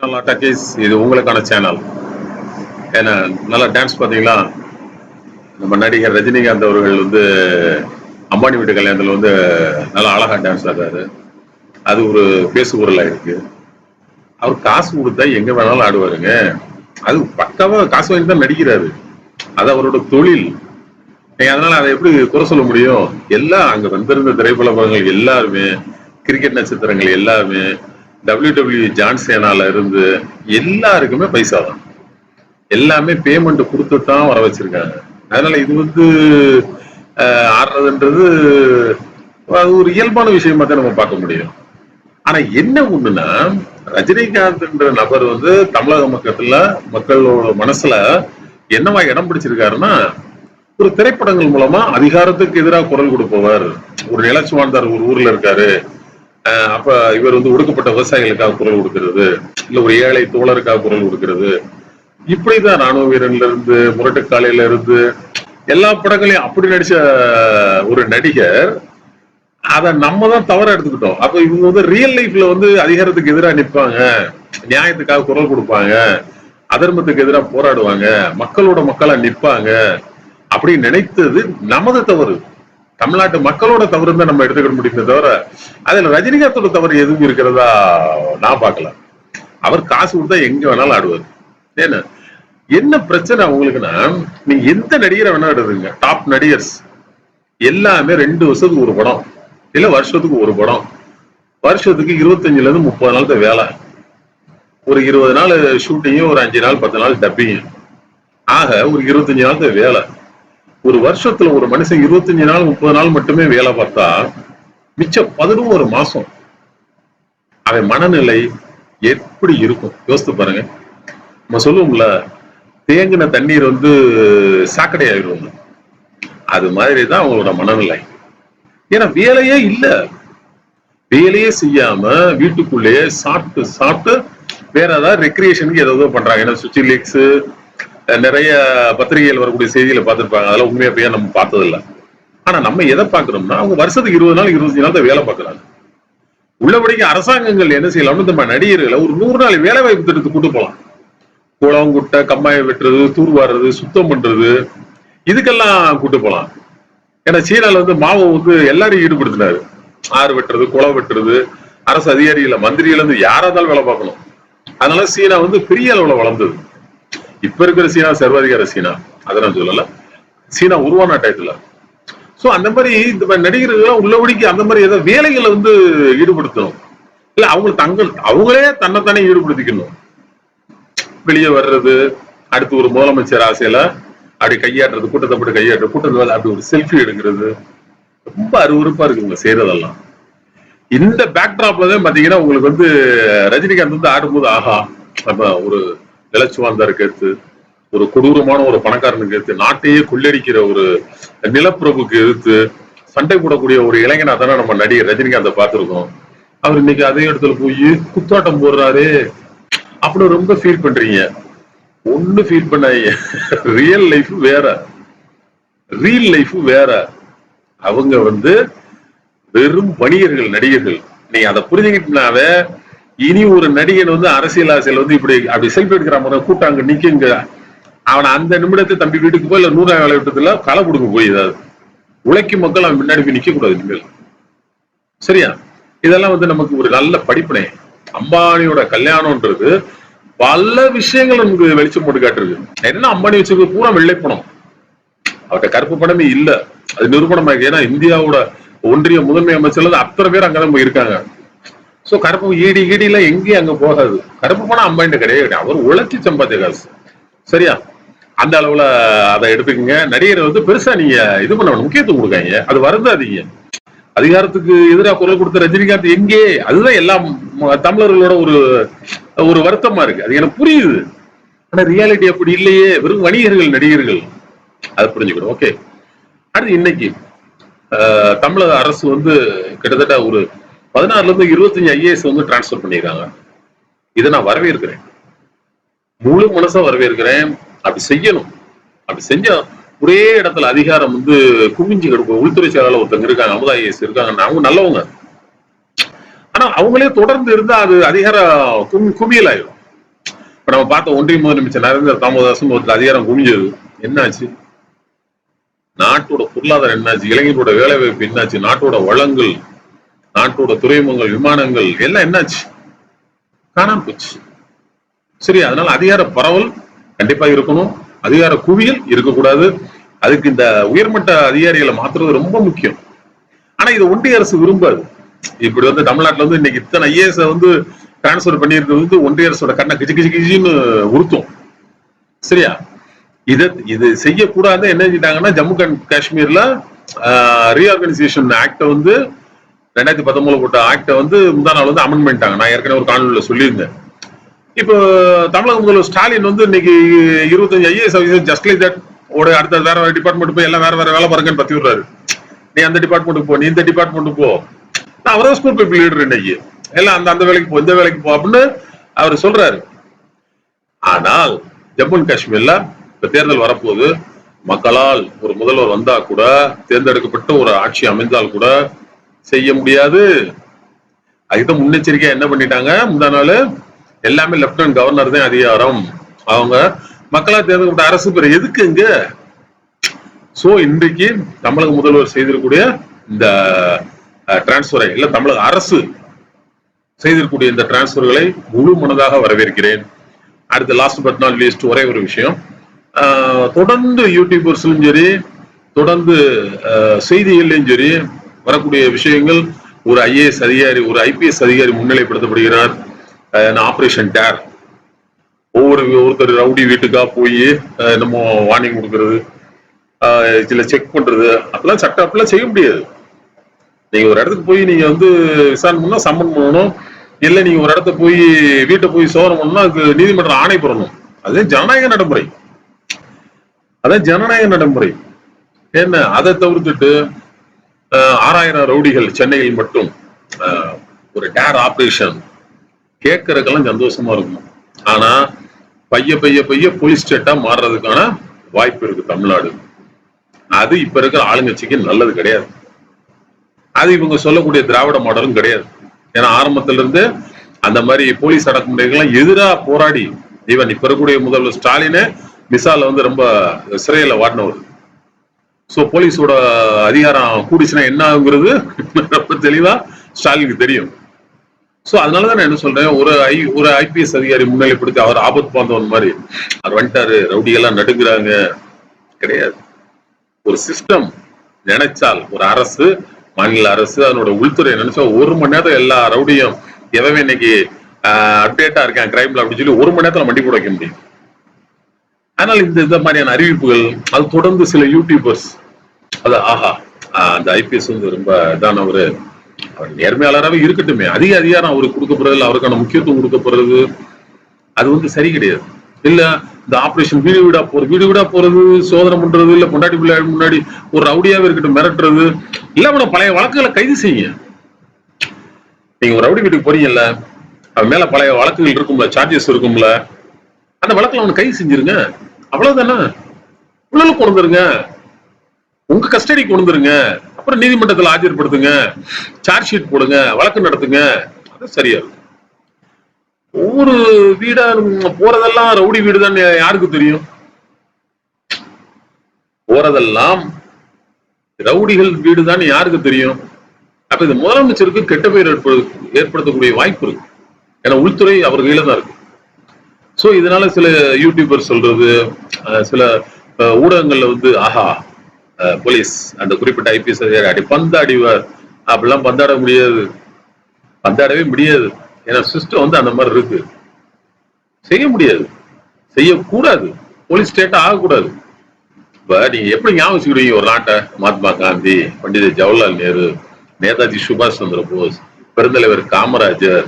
Channel அட்டாக்கேஸ் இது உங்களுக்கான channel ஏன்னா நல்லா டான்ஸ் பார்த்தீங்களா? நம்ம நடிகர் ரஜினிகாந்த் அவர்கள் வந்து அம்பானி வீட்டு கல்யாணத்தில் வந்து நல்லா அழகா டான்ஸ் ஆடுறாரு. அது ஒரு பேசுபொருளாக இருக்கு. அவர் காசு கொடுத்தா எங்க வேணாலும் ஆடுவாருங்க. அது பக்காவாக காசு வாங்கி தான் நடிக்கிறாரு. அது அவரோட தொழில். நீங்கள் அதனால அதை எப்படி குறை சொல்ல முடியும்? எல்லாம் அங்க வந்திருந்த திரைப்பட படங்கள் எல்லாருமே கிரிக்கெட் நட்சத்திரங்கள் எல்லாருமே டபிள்யூ டபிள்யூ ஜான்சேனால இருந்து எல்லாருக்குமே பைசா தான் எல்லாமே பேமெண்ட் கொடுத்துட்டு தான் வர வச்சிருக்காங்க. அதனால இது வந்து ஆடுறதுன்றது அது ஒரு இயல்பான விஷயமா தான் நம்ம பார்க்க முடியும். ஆனா என்ன ஒண்ணுன்னா ரஜினிகாந்த்ன்ற நபர் வந்து தமிழக மக்கத்துல மக்களோட மனசுல என்னவா இடம் பிடிச்சிருக்காருன்னா ஒரு திரைப்படங்கள் மூலமா அதிகாரத்துக்கு எதிராக குரல் கொடுப்பவர். ஒரு நிலச்சி வாழ்ந்தார் ஒரு ஊர்ல இருக்காரு. அப்ப இவர் வந்து ஒடுக்கப்பட்ட விவசாயிகளுக்காக குரல் கொடுக்கிறது. இல்ல ஒரு ஏழை தோழருக்காக குரல் கொடுக்கிறது. இப்படிதான் ராணுவ வீரன்ல இருந்து முரட்டுக்காலையில இருந்து எல்லா படங்களையும் அப்படி நடிச்ச ஒரு நடிகர் அத நம்ம தான் தவறா எடுத்துக்கிட்டோம். அப்ப இவங்க வந்து ரியல் லைஃப்ல வந்து அதிகாரத்துக்கு எதிராக நிற்பாங்க நியாயத்துக்காக குரல் கொடுப்பாங்க. அதர்மத்துக்கு எதிராக போராடுவாங்க. மக்களோட மக்களா நிற்பாங்க அப்படி நினைத்தது நமது தவறு. தமிழ்நாட்டு மக்களோட தவறு தான் நம்ம எடுத்துக்கிட முடியுமே தவிர அதுல ரஜினிகாந்தோட தவறு எதுவும் இருக்கிறதா நான் பார்க்கல. அவர் காசு கொடுத்தா எங்க வேணாலும் ஆடுவார். ஏன்னா என்ன பிரச்சனை அவங்களுக்குன்னா நீங்க எந்த நடிகரை வேணா எடுத்துங்க டாப் நடிகர்ஸ். எல்லாமே ரெண்டு வருஷத்துக்கு ஒரு படம். இல்ல வருஷத்துக்கு ஒரு படம். வருஷத்துக்கு இருபத்தஞ்சுல இருந்து முப்பது நாள் தான் வேலை. ஒரு இருபது நாள் ஷூட்டிங்கும் ஒரு அஞ்சு நாள் பத்து நாள் டப்பிங்கும் ஆக ஒரு இருபத்தஞ்சு நாள் தான் வேலை. ஒரு வருஷத்துல ஒரு மனுஷன் இருபத்தஞ்சு நாள் முப்பது நாள் மட்டுமே வேலை பார்த்தா மிச்சம் பதினோரு மாசம் அவன் மனநிலை எப்படி இருக்கும்? யோசித்து பாருங்க. நம்ம சொல்லுவோம்ல தேங்கின தண்ணீர் வந்து சாக்கடை ஆயிடும் அது மாதிரி தான் அவங்களோட மனநிலை. ஏன்னா வேலையே இல்ல. வேலையே செய்யாம வீட்டுக்குள்ளேயே சாப்பிட்டு சாப்பிட்டு வேற ஏதாவது ரெக்ரியேஷனுக்கு ஏதாவது பண்றாங்க. ஏன்னா சுவிட்ச் லீக்ஸ் நிறைய பத்திரிகைகள் வரக்கூடிய செய்திகளை பார்த்துருப்பாங்க. அதெல்லாம் உண்மையா போய் நம்ம பார்த்தது ஆனா நம்ம எதை பார்க்கறோம்னா அவங்க வருஷத்துக்கு இருபது நாள் இருபத்தஞ்சு நாள் தான் வேலை பார்க்கறாங்க. உள்ளபடிக்கு அரசாங்கங்கள் என்ன செய்யலாம்னு நம்ம நடிகர்களை ஒரு நூறு நாள் வேலை வாய்ப்பு திட்டத்தை கூட்டு போகலாம். குளம் குட்டை கம்மாயை வெட்டுறது தூர்வாடுறது சுத்தம் பண்றது இதுக்கெல்லாம் கூட்டு போகலாம். ஏன்னா சீனால வந்து மாவை வந்து எல்லாரையும் ஈடுபடுத்தினாரு. ஆறு வெட்டுறது குளம் வெட்டுறது அரசு அதிகாரிகள மந்திரிகள் இருந்து யாரா இருந்தாலும் வேலை பார்க்கணும். அதனால சீனா வந்து பெரிய அளவுல வளர்ந்தது. இப்ப இருக்கிற சீனா சர்வாதிகார சீனா அதை நான் சொல்லல. சீனா உருவான டயத்துல சோ அந்த மாதிரி இந்த மாதிரி நடிகர்கள் உள்ளபடிக்கு அந்த மாதிரி ஏதாவது வேலைகளை வந்து ஈடுபடுத்தணும். இல்ல அவங்க தங்கள் அவங்களே தன்னைத்தானே ஈடுபடுத்திக்கணும். வெளியே வர்றது அடுத்து ஒரு முதலமைச்சர் ஆசையில அப்படி கையாடுறது கூட்டத்தை போட்டு கையாட்டுறது கூட்டத்தில் அப்படி ஒரு செல்ஃபி எடுக்கிறது. ரொம்ப அருவருப்பா இருக்கு இவங்க செய்யறதெல்லாம் இந்த பேக்டிராப்ல தான் பாத்தீங்கன்னா உங்களுக்கு வந்து ரஜினிகாந்த் வந்து ஆடும்போது ஆஹா நம்ம ஒரு நிலச்சுவாந்தாருக்கு எடுத்து ஒரு கொடூரமான ஒரு பணக்காரனுக்கு எடுத்து நாட்டையே கொள்ளடிக்கிற ஒரு நிலப்பிரபுக்கு எதிர்த்து சண்டை போடக்கூடிய ஒரு இளைஞனா தானே நம்ம நடிகர் ரஜினிகாந்தை பார்த்திருக்கோம். அவர் இன்னைக்கு அதே இடத்துல போய் குத்தாட்டம் போடுறாரு அப்படின்னு ரொம்ப ஃபீல் பண்றீங்க. ஒண்ணு ஃபீல் பண்ணாதீங்க. ரியல் லைஃப் வேற. ரியல் லைஃப் வேற. அவங்க வந்து வெறும் வணிகர்கள் நடிகர்கள். நீ அதை புரிஞ்சுக்கிட்டனாவே இனி ஒரு நடிகன் வந்து அரசியல் ஆசையில் வந்து இப்படி அப்படி செல்ஃபி எடுக்கிற மாதிரி கூட்டாங்க நிக்குங்க. அவனை அந்த நிமிடத்தை தம்பி வீட்டுக்கு போய் இல்ல நூறாயிரம் வேலை களை கொடுக்க போய் ஏதாவது. உழைக்கும் மக்கள் அவன் முன்னாடி போய் நிக்க கூடாது இனிமேல். சரியா? இதெல்லாம் வந்து நமக்கு ஒரு நல்ல படிப்பினை. அம்பானியோட கல்யாணம்ன்றது பல விஷயங்கள் நமக்கு வெளிச்சம் போட்டு காட்டுருக்கு என்ன அம்பானி வச்சிருக்க பூரா வெள்ளை பணம். அவர்கிட்ட கருப்பு பணமே இல்ல. அது நிரூபணமாக ஏன்னா இந்தியாவோட ஒன்றிய முதன்மை அமைச்சர்ல அத்தனை பேர் அங்கதான் போய் இருக்காங்க. சோ கருப்பு ஈடி ஈடி எல்லாம் எங்கேயும் அங்க போகாது. கருப்பு பணம் அம்பானிட்ட கிடையவே கிடையாது. அவர் உழைச்சி சம்பாத்திய காசு. சரியா? அந்த அளவுல அதை எடுத்துக்கங்க. நடிகரை வந்து பெருசா நீங்க இது பண்ண முக்கியத்துவம் கொடுக்காங்க அது வருந்தாதீங்க. அதிகாரத்துக்கு எதிராக குரல் கொடுத்த ரஜினிகாந்த் எங்கே? அதுதான் எல்லாம் தமிழர்களோட ஒரு ஒரு வருத்தமா இருக்கு. அது எனக்கு புரியுது. ஆனா ரியாலிட்டி அப்படி இல்லையே. வெறும் வணிகர்கள் நடிகர்கள். அதை புரிஞ்சுக்கணும். ஓகே அடுத்து இன்னைக்கு ஆஹ், தமிழக அரசு வந்து கிட்டத்தட்ட ஒரு பதினாறுல இருந்து இருபத்தஞ்சு ஐஏஎஸ் வந்து டிரான்ஸ்பர் பண்ணியிருக்காங்க. இதை நான் வரவேற்கிறேன். முழு மனசா வரவேற்கிறேன். அப்படி செய்யணும். அப்படி செஞ்சா ஒரே இடத்துல அதிகாரம் வந்து குவிஞ்சு கிடக்கும். உள்துறை செயலாளர் ஒருத்தங்க இருக்காங்க அமுதா ஐஏஎஸ் இருக்காங்க. அவங்க நல்லவங்க. ஆனா அவங்களே தொடர்ந்து இருந்தா அது அதிகாரம் கும் குமியலாயிடும் இப்ப நம்ம பார்த்த ஒன்றிய முதலமைச்சர் நரேந்திர தாமோதாசன் ஒருத்தர் அதிகாரம் குமிஞ்சது என்னாச்சு? நாட்டோட பொருளாதாரம் என்னாச்சு? இளைஞரோட வேலை வாய்ப்பு என்னாச்சு? நாட்டோட வளங்கள் நாட்டோட துறைமுகங்கள் விமானங்கள் எல்லாம் என்னாச்சு? காணாம போச்சு. சரி அதனால அதிகார பரவல் கண்டிப்பா இருக்கணும். அதிகார குவியல் இருக்கக்கூடாது. அதுக்கு இந்த உயர்மட்ட அதிகாரிகளை மாத்துறது ரொம்ப முக்கியம். ஆனா இது ஒன்றிய அரசு விரும்பாது. இப்படி வந்து தமிழ்நாட்டுல வந்து இன்னைக்கு இத்தனை ஐஏஎஸ் வந்து டிரான்ஸ்பர் பண்ணியிருக்கிறது வந்து ஒன்றிய அரசோட கண்ணை கிச்சு கிச்சு கிஜின்னு உறுத்தும். சரியா? இது இது செய்யக்கூடாது என்ன செஞ்சிட்டாங்கன்னா ஜம்மு அண்ட் காஷ்மீர்ல ரீஆர்கனைசேஷன் ஆக்ட வந்து ரெண்டாயிரத்தி பத்தொன்பதுல போட்ட ஆக்டை வந்து முந்தா நாள் வந்து அமெண்ட் பண்ணிட்டாங்க. நான் ஏற்கனவே ஒரு காணொலியில் சொல்லியிருந்தேன். இப்போ தமிழக முதல்வர் ஸ்டாலின் வந்து இன்னைக்கு இருபத்தஞ்சு IAS officer just like that ஓட அடுத்த வேற வேற டிபார்ட்மெண்ட் போய் எல்லாம் வேற வேற வேலை பாருங்கன்னு பத்தி விடுறாரு. நீ அந்த டிபார்ட்மெண்ட்டுக்கு போ நீ இந்த டிபார்ட்மெண்ட்டுக்கு போ. நான் அவரதான் ஸ்கூல் பீப்புள் லீடர் இன்னைக்கு. எல்லாம் அந்த அந்த வேலைக்கு போ இந்த வேலைக்கு போ அப்படின்னு அவர் சொல்றாரு. ஆனால் ஜம்மு அண்ட் காஷ்மீர்ல இப்ப தேர்தல் வரப்போகுது. மக்களால் ஒரு முதல்வர் வந்தா கூட தேர்ந்தெடுக்கப்பட்ட ஒரு ஆட்சி அமைந்தால் கூட செய்ய முடியாது. அதுதான் முன்னெச்சரிக்கையா என்ன பண்ணிட்டாங்க? முந்தா நாள் எல்லாமே லெப்டினன்ட் கவர்னர் தான் அதிகாரம். அவங்க மக்களா தேர்ந்தெடுக்கப்பட்ட அரசு பேர் எதுக்கு இங்க? சோ இன்றைக்கு தமிழக முதல்வர் செய்திருக்கக்கூடிய இந்த டிரான்ஸ்பரை இல்ல தமிழக அரசு செய்திருக்கக்கூடிய இந்த டிரான்ஸ்பர்களை முழு மனதாக வரவேற்கிறேன். அடுத்து லாஸ்ட் பட் நாட் லீஸ்ட் ஒரே ஒரு விஷயம். ஆஹ் தொடர்ந்து யூடியூபர்ஸ்லும் சரி தொடர்ந்து ஆஹ் செய்திகள்லையும் சரி வரக்கூடிய விஷயங்கள் ஒரு ஐஏஎஸ் அதிகாரி ஒரு ஐபிஎஸ் அதிகாரி முன்னிலைப்படுத்தப்படுகிறார். ஆபரேஷன் டேர் ஒவ்வொரு ஒருத்தர் ரவுடி வீட்டுக்கா போய் நம்ம வார்னிங் கொடுக்கறது ஆஹ் செக் பண்றது. அப்பெல்லாம் சட்டம் அப்பெல்லாம் செய்ய முடியாது. நீங்க ஒரு இடத்துக்கு போய் நீங்க வந்து விசாரணை பண்ணா சம்மன் பண்ணணும். இல்ல நீங்க ஒரு இடத்த போய் வீட்டை போய் சோதனை பண்ணா அதுக்கு நீதிமன்றம் ஆணை பெறணும் அதே ஜனநாயக நடைமுறை. அதான் ஜனநாயக நடைமுறை. என்ன அதை தவிர்த்துட்டு ஆறாயிரம் ரவுடிகள் சென்னையில் மட்டும் ஆஹ், ஒரு டேர் ஆபரேஷன் கேட்கறதுக்கெல்லாம் சந்தோஷமா இருக்கும். ஆனா பைய பைய பைய போலீஸ் ஸ்டேட்டா மாறுறதுக்கான வாய்ப்பு இருக்கு தமிழ்நாடு. அது இப்ப இருக்கிற ஆளுங்கட்சிக்கு நல்லது கிடையாது. அது இவங்க சொல்லக்கூடிய திராவிட மாடலும் கிடையாது. ஏன்னா ஆரம்பத்துல இருந்து அந்த மாதிரி போலீஸ் அடக்குமுறைகள்லாம் எதிரா போராடி ஈவன் இப்ப இருக்கக்கூடிய முதல்வர் ஸ்டாலினே மிசால வந்து ரொம்ப சிறையில வாடினவர். சோ போலீஸோட அதிகாரம் கூடிச்சுன்னா என்ன ஆகுங்கிறது ரொம்ப தெளிவா ஸ்டாலினுக்கு தெரியும். சோ அதனாலதான் நான் என்ன சொல்றேன் ஒரு ஐ ஒரு ஐபிஎஸ் அதிகாரி முன்னிலைப்படுத்தி அவர் ஆபத்து பாந்தவன் மாதிரி. அவர் வந்துட்டாரு ரவுடிகள்லாம் நடுங்குறாங்க. கிடையாது. ஒரு சிஸ்டம் நினைச்சால் ஒரு அரசு மாநில அரசு அதனோட உள்துறை நினைச்சா ஒரு மணி நேரம் எல்லா ரவுடியும் எவன் இன்னைக்கு அப்டேட்டா இருக்கேன் கிரைம்ல அப்படின்னு சொல்லி ஒரு மணி நேரத்தில் மண்டி கூட வைக்க முடியும். ஆனால் இந்த இந்த மாதிரியான அறிவிப்புகள் அது தொடர்ந்து சில யூடியூபர்ஸ் அது ஆஹா அந்த ஐபிஎஸ் வந்து ரொம்ப இதானவரு அவர் நேர்மையாளராகவே இருக்கட்டுமே. அதிக அதிகாரம் அவருக்கு கொடுக்கப்படுறது இல்ல அவருக்கான முக்கியத்துவம் கொடுக்கப்படுறது அது வந்து சரி கிடையாது. இல்ல இந்த ஆபரேஷன் வீடு வீடா போறது வீடு வீடா போறது சோதனை பண்றது இல்ல பொண்டாட்டி பிள்ளை முன்னாடி ஒரு ரவுடியாவே இருக்கட்டும் மிரட்டுறது இல்ல அவனை பழைய வழக்குகளை கைது செய்யுங்க. நீங்க ஒரு ரவுடி வீட்டுக்கு போறீங்கல்ல அவன் மேல பழைய வழக்குகள் இருக்கும்ல சார்ஜஸ் இருக்கும்ல அந்த வழக்குல அவனை கைது செஞ்சிருங்க. அவ்வளவுதானா? உள்ள கொண்டு வந்துருங்க உங்க கஸ்டடி கொண்டு வந்துருங்க அப்புறம் நீதிமன்றத்தில் ஆஜர்படுத்துங்க. சார்ஜ் ஷீட் போடுங்க. வழக்கு நடத்துங்க. அது சரியா ஒவ்வொரு வீடா போறதெல்லாம் ரவுடி வீடு தான் யாருக்கு தெரியும்? போறதெல்லாம் ரவுடிகள் வீடு தான் யாருக்கு தெரியும்? அப்ப இந்த முதலமைச்சருக்கு கெட்ட பெயர் ஏற்படு- ஏற்படுத்தக்கூடிய வாய்ப்பு இருக்கு. ஏன்னா உள்துறை அவர் கையில தான் இருக்கு. சோ இதனால சில யூடியூபர் சொல்றது சில ஊடகங்கள்ல வந்து ஆஹா போலீஸ் அந்த குறிப்பிட்ட ஐபிஎஸ் அதிகாரி அடி பந்தாடிவார். அப்படிலாம் பந்தாட முடியாது. பந்தாடவே முடியாது. ஏன்னா சிஸ்டம் வந்து அந்த மாதிரி இருக்கு. செய்ய முடியாது. செய்யக்கூடாது. போலீஸ் ஸ்டேட்டா ஆகக்கூடாது. இப்போ நீங்க எப்படி ஞாபகம் ஒரு நாட்டை? மகாத்மா காந்தி பண்டித ஜவஹர்லால் நேரு நேதாஜி சுபாஷ் சந்திர போஸ் பெருந்தலைவர் காமராஜர்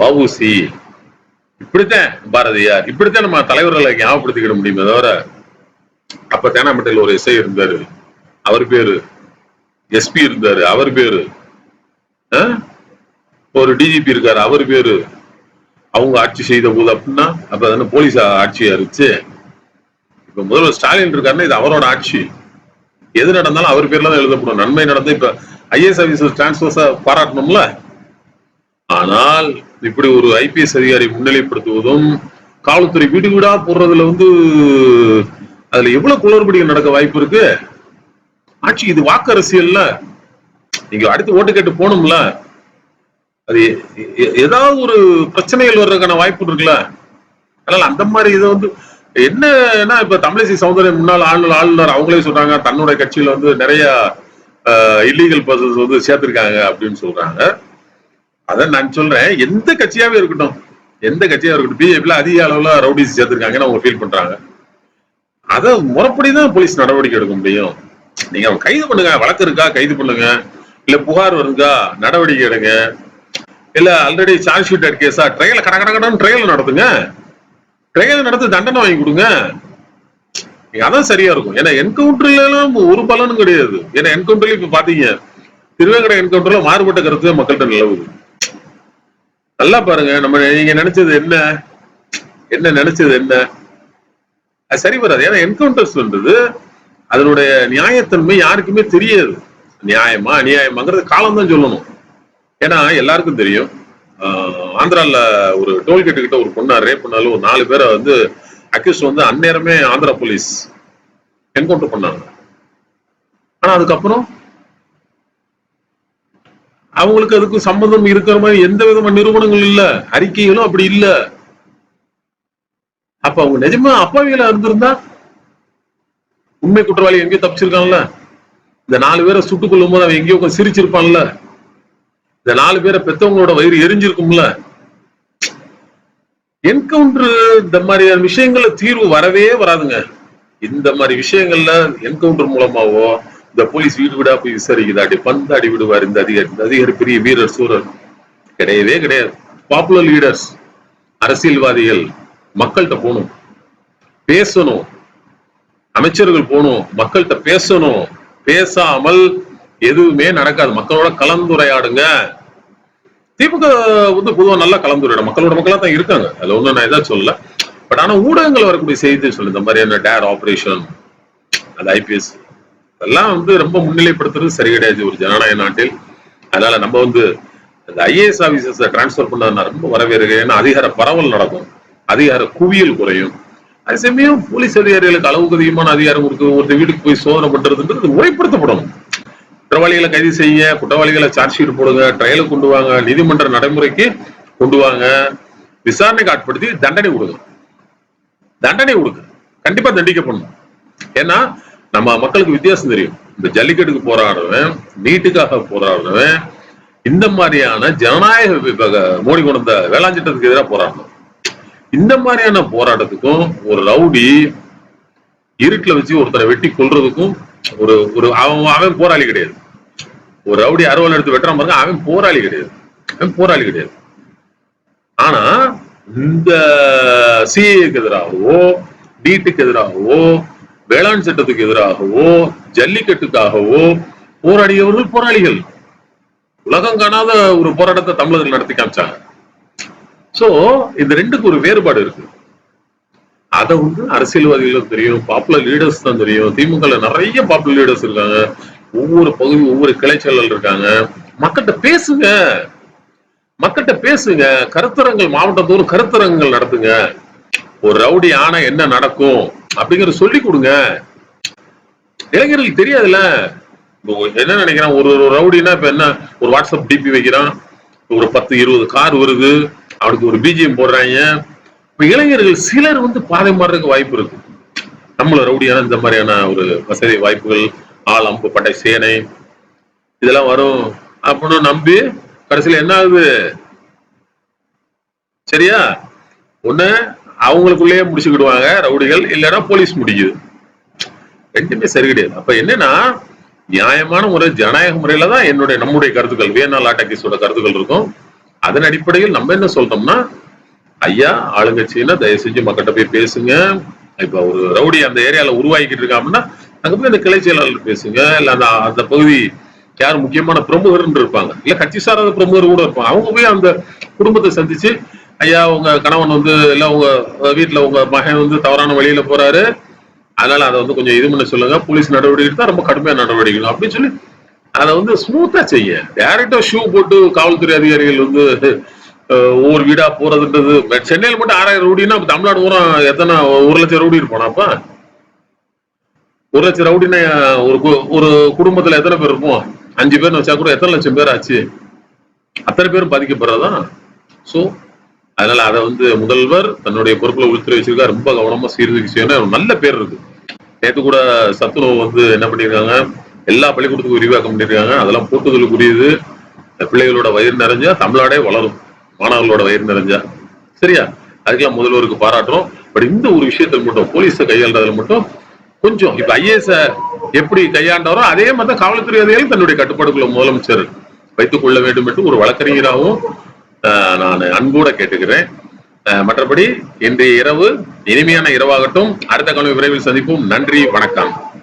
வவுசி இப்படித்தான் பாரதியார் இப்படித்தான் நம்ம தலைவர்களை ஞாபகப்படுத்திக்கிட முடியுமே தவிர அப்ப தேனாம்பேட்டையில் ஒரு எஸ்ஐ இருந்தாரு. அவர் பேரு. எஸ்பி இருந்தாரு அவர் பேரு. ஒரு டிஜிபி இருக்காரு அவர் பேரு. அவங்க ஆட்சி செய்த போது அப்படின்னா அப்ப தானே போலீஸ் ஆட்சியா இருந்துச்சு. இப்ப முதல்வர் ஸ்டாலின் இருக்காருன்னா இது அவரோட ஆட்சி. எது நடந்தாலும் அவர் பேர்ல தான் எழுதப்படும். நன்மை நடந்து இப்ப ஐஏஎஸ் ஆபீசர் டிரான்ஸ்பர்ஸா பாராட்டணும்ல? ஆனால் இப்படி ஒரு ஐபிஎஸ் அதிகாரி முன்னிலைப்படுத்துவதும் காவல்துறை வீடு வீடா போடுறதுல வந்து அதுல எவ்வளவு குளறுபடிகள் நடக்க வாய்ப்பு இருக்கு? ஆட்சி இது வாக்கு அரசியல்ல. நீங்க அடுத்து ஓட்டு கேட்டு போகணும்ல. அது ஏதாவது ஒரு பிரச்சனைகள் வர்றதுக்கான வாய்ப்பு இருக்குல்ல. அதனால அந்த மாதிரி இதை வந்து என்னன்னா இப்ப தமிழிசை சௌந்தர்யம் முன்னாள் ஆளுநர் ஆளுநர் அவங்களே சொல்றாங்க தன்னுடைய கட்சியில வந்து நிறைய இல்லீகல் பர்சன்ஸ் வந்து சேர்த்திருக்காங்க அப்படின்னு சொல்றாங்க. அதான் நான் சொல்றேன் எந்த கட்சியாவே இருக்கட்டும் எந்த கட்சியா இருக்கட்டும் பிஜேபியில அதிக அளவுல ரவுடிஸ் சேர்த்திருக்காங்கன்னு அவங்க ஃபீல் பண்றாங்க. அதை முறைப்படிதான் போலீஸ் நடவடிக்கை எடுக்க முடியும். நீங்க அவங்க கைது பண்ணுங்க வழக்கு இருக்கா கைது பண்ணுங்க இல்ல புகார் வருங்கா நடவடிக்கை எடுங்க இல்ல ஆல்ரெடி சார்ஜ் ஷீட் கேஸா ட்ரையல் கட கட கடன்னு ட்ரையல் நடத்துங்க. ட்ரையல் நடத்தி தண்டனை வாங்கி கொடுங்க. நீங்க அதான் சரியா இருக்கும். ஏன்னா என்கவுண்டர்ல எல்லாம் ஒரு பலனும் கிடையாது. ஏன்னா என்கவுண்டர்ல இப்ப பாத்தீங்க திருவேங்கட என்கவுண்டர்ல மாறுபட்ட கருத்து மக்கள்கிட்ட நிலவுது. நல்லா பாருங்க. நம்ம நீங்க நினைச்சது என்ன? என்ன நினைச்சது என்ன? அது சரி வராது. ஏன்னா என்கவுண்டர்ஸ்ன்றது அதனுடைய நியாயத்தன்மை யாருக்குமே தெரியாது. நியாயமா அநியாயமாங்கிறது காலம் தான் சொல்லணும். ஏன்னா எல்லாருக்கும் தெரியும். ஆஹ் ஆந்திரால ஒரு டோல்கேட்டு கிட்ட ஒரு பொண்ணா ரேப் பண்ணாலும் ஒரு நாலு பேரை வந்து அக்யூஸ் வந்து அந்நேரமே ஆந்திரா போலீஸ் என்கவுண்டர் பண்ணாங்க. ஆனா அதுக்கப்புறம் அவங்களுக்கு அதுக்கு சம்மந்தம் இருக்கிற மாதிரி எந்த விதமான நிறுவனங்கள் இல்ல அறிக்கைகளும் அப்படி இல்ல. அப்ப அவங்க நிஜமா அப்பாவிகளா இருந்திருந்தா உண்மை குற்றவாளி எங்கேயோ தப்பிச்சிருக்கான்ல? இந்த நாலு பேரை சுட்டுக் கொள்ளும் போது அவன் எங்கேயோ சிரிச்சிருப்பான்ல? இந்த நாலு பேரை பெத்தவங்களோட வயிறு எரிஞ்சிருக்கும்ல? என்கவுண்டர் இந்த மாதிரியான விஷயங்கள்ல தீர்வு வரவே வராதுங்க. இந்த மாதிரி விஷயங்கள்ல என்கவுண்டர் மூலமாவோ இந்த போலீஸ் வீடு வீடா போய் விசாரிக்குது அடி பந்து அடி விடுவார் இந்த அதிகாரி. இந்த அதிகாரி பெரிய வீரர் சூரர். கிடையவே கிடையாது. பாப்புலர் லீடர்ஸ் அரசியல்வாதிகள் மக்கள்கிட்ட போகணும். பேசணும். அமைச்சர்கள் போகணும். மக்கள்கிட்ட பேசணும். பேசாமல் எதுவுமே நடக்காது. மக்களோட கலந்துரையாடுங்க. திமுக வந்து பொதுவா நல்லா கலந்துரையாடும். மக்களோட மக்களா தான் இருக்காங்க. அதுல ஒன்றும் நான் எதாவது சொல்லல. பட் ஆனா ஊடகங்கள் வரக்கூடிய செய்தி சொல்லு இந்த மாதிரியான டேர் ஆபரேஷன் அது ஐபிஎஸ் அதெல்லாம் வந்து ரொம்ப முன்னிலைப்படுத்துறது சரி கிடையாது ஒரு ஜனநாயக நாட்டில். அதனால நம்ம வந்து இந்த ஐஏஎஸ் ஆபீசர்ஸ் டிரான்ஸ்ஃபர் பண்ண நான் ரொம்ப வரவேற்கிறேன். ஏன்னா அதிகார பரவல் நடக்கும். அதிகார குவியல் குறையும். அதே சமயம் போலீஸ் அதிகாரிகளுக்கு அளவுக்கு அதிகமான அதிகாரம் கொடுக்க ஒருத்தர் வீட்டுக்கு போய் சோதனை பண்றதுன்றது முறைப்படுத்தப்படணும் குற்றவாளிகளை கைது செய்ய குற்றவாளிகளை சார்ஜ் ஷீட் போடுங்க ட்ரையலுக்கு கொண்டு வாங்க நீதிமன்ற நடைமுறைக்கு கொண்டு வாங்க. விசாரணைக்கு ஆட்படுத்தி தண்டனை கொடுங்க. தண்டனை கொடுங்க. கண்டிப்பா தண்டிக்கப்படணும். ஏன்னா நம்ம மக்களுக்கு வித்தியாசம் தெரியும். இந்த ஜல்லிக்கட்டுக்கு போராடுறவன் நீட்டுக்காக போராடுறவன் இந்த மாதிரியான ஜனநாயக மோடி கொண்டு வந்த வேளாண் சட்டத்துக்கு எதிராக போராடணும் இந்த மாதிரியான போராட்டத்துக்கும் ஒரு ரவுடி இருட்டுல வச்சு ஒருத்தரை வெட்டி கொல்றதுக்கும் ஒரு ஒரு அவன் அவன் போராளி கிடையாது. ஒரு ரவுடி அறுவல் எடுத்து வெட்டுறான் பாருங்க அவன் போராளி கிடையாது. அவன் போராளி கிடையாது. ஆனா இந்த சிஏக்கு எதிராகவோ நீட்டுக்கு எதிராகவோ வேளாண் சட்டத்துக்கு எதிராகவோ ஜல்லிக்கட்டுக்காகவோ போராடியவர்கள் போராளிகள். உலகம் காணாத ஒரு போராட்டத்தை தமிழர்கள் நடத்தி காமிச்சாங்க. சோ இந்த ரெண்டுக்கு ஒரு வேறுபாடு இருக்கு. அதை வந்து அரசியல்வாதிகளும் தெரியும் பாப்புலர் லீடர்ஸ் தான் தெரியும். திமுக நிறைய பாப்புலர் லீடர்ஸ் இருக்காங்க. ஒவ்வொரு பகுதி ஒவ்வொரு கிளைச்செயலர் இருக்காங்க. மக்கள்கிட்ட பேசுங்க. மக்கள்கிட்ட பேசுங்க. கருத்தரங்கள் மாவட்டத்தோறும் கருத்தரங்கள் நடத்துங்க. ஒரு ரவுடி ஆனா என்ன நடக்கும் அப்படிங்கறத சொல்லி கொடுங்க. இளைஞர்களுக்கு தெரியாதுல்ல. என்ன நினைக்கிறான்? ஒரு ஒரு ரவுடினா இப்ப என்ன? ஒரு வாட்ஸ்அப் டிபி வைக்கிறான். ஒரு பத்து இருபது கார் வருது. அவனுக்கு ஒரு பிஜிஎம் போடுறாங்க. இப்ப இளைஞர்கள் சிலர் வந்து பாதை மாறுறதுக்கு வாய்ப்பு இருக்கு. நம்மள ரவுடியான இந்த மாதிரியான ஒரு வசதி வாய்ப்புகள் ஆள் அம்பு பட்டை சேனை இதெல்லாம் வரும் அப்படின்னு நம்பி கடைசியில என்ன ஆகுது? சரியா? ஒண்ணு அவங்களுக்குள்ளேயே முடிச்சுக்கிடுவாங்க ரவுடிகள். இல்லைன்னா போலீஸ் முடிக்குது. ரெண்டுமே சரி கிடையாது. அப்ப என்னன்னா நியாயமான முறை ஜனநாயக முறையில தான் என்னுடைய நம்முடைய கருத்துக்கள் வியன்னா லாட்டகிஸோட கருத்துக்கள் இருக்கும். அதன் அடிப்படையில் நம்ம என்ன சொல்றோம்னா ஐயா ஆளுங்கட்சின்னா தயவு செஞ்சு மக்கள்கிட்ட போய் பேசுங்க. இப்ப ஒரு ரவுடி அந்த ஏரியால உருவாக்கிட்டு இருக்காங்கன்னா அங்க போய் அந்த கிளை செயலாளர் பேசுங்க. இல்ல அந்த அந்த பகுதி யார் முக்கியமான பிரமுகர்ன்னு இருப்பாங்க. இல்ல கட்சி சாராத பிரமுகர் கூட இருப்பாங்க அவங்க போய் அந்த குடும்பத்தை சந்திச்சு ஐயா உங்க கணவன் வந்து இல்ல உங்க வீட்டுல உங்க மகன் வந்து தவறான வழியில போறாரு. அதனால அதை வந்து கொஞ்சம் இது பண்ண சொல்லுங்க. போலீஸ் நடவடிக்கை தான் ரொம்ப கடுமையான நடவடிக்கை அப்படின்னு சொல்லி அதை வந்து ஸ்மூத்தா செய்ய. டேரக்டா ஷூ போட்டு காவல்துறை அதிகாரிகள் வந்து ஒவ்வொரு வீடா போறதுன்றது சென்னையில் மட்டும் ஆறாயிரம் ரவுடினா தமிழ்நாடு பூரா எத்தனை ஒரு லட்சம் ரவுடி இருப்பானாப்பா ஒரு லட்சம் ரவுடினா ஒரு கு- ஒரு குடும்பத்துல எத்தனை பேர் இருப்போம்? அஞ்சு பேர்னு வச்சா கூட எத்தனை லட்சம் பேர் ஆச்சு? அத்தனை பேரும் பாதிக்கப்படுறதா? சோ அதனால அதை வந்து முதல்வர் தன்னுடைய பொறுப்புல உள்துறை வச்சிருக்கா ரொம்ப கவனமா சீர்தூக்கி செய்யணும் ஒரு நல்ல பேர் இருக்கு. நேத்து கூட சத்துணவு வந்து என்ன பண்ணிருக்காங்க? எல்லா பள்ளிக்கூடத்துக்கும் விரிவாக்கம் பண்ணிருக்காங்க. அதெல்லாம் போட்டுதலுக்குரியது. பிள்ளைகளோட வயிறு நிறைஞ்சா தமிழ்நாடே வளரும். மாணவர்களோட வயிறு நிறைஞ்சா. சரியா? அதுக்கெல்லாம் முதல்வருக்கு பாராட்டுறோம். பட் இந்த ஒரு விஷயத்தில் மட்டும் போலீஸை கையாளுறதுல மட்டும் கொஞ்சம் இப்ப ஐஏஎஸ் எப்படி கையாண்டாரோ அதே மாதிரி தான் காவல்துறை அதிகாரிகள் தன்னுடைய கட்டுப்பாடுக்குள்ள முதலமைச்சர் வைத்துக் கொள்ள வேண்டும் என்று ஒரு வழக்கறிஞராகவும் நான் அன்போட கேட்டுக்கிறேன். ஆஹ், மற்றபடி இன்றைய இரவு இனிமையான இரவாகட்டும். அடுத்த கனவு விரைவில் சந்திப்போம். நன்றி வணக்கம்.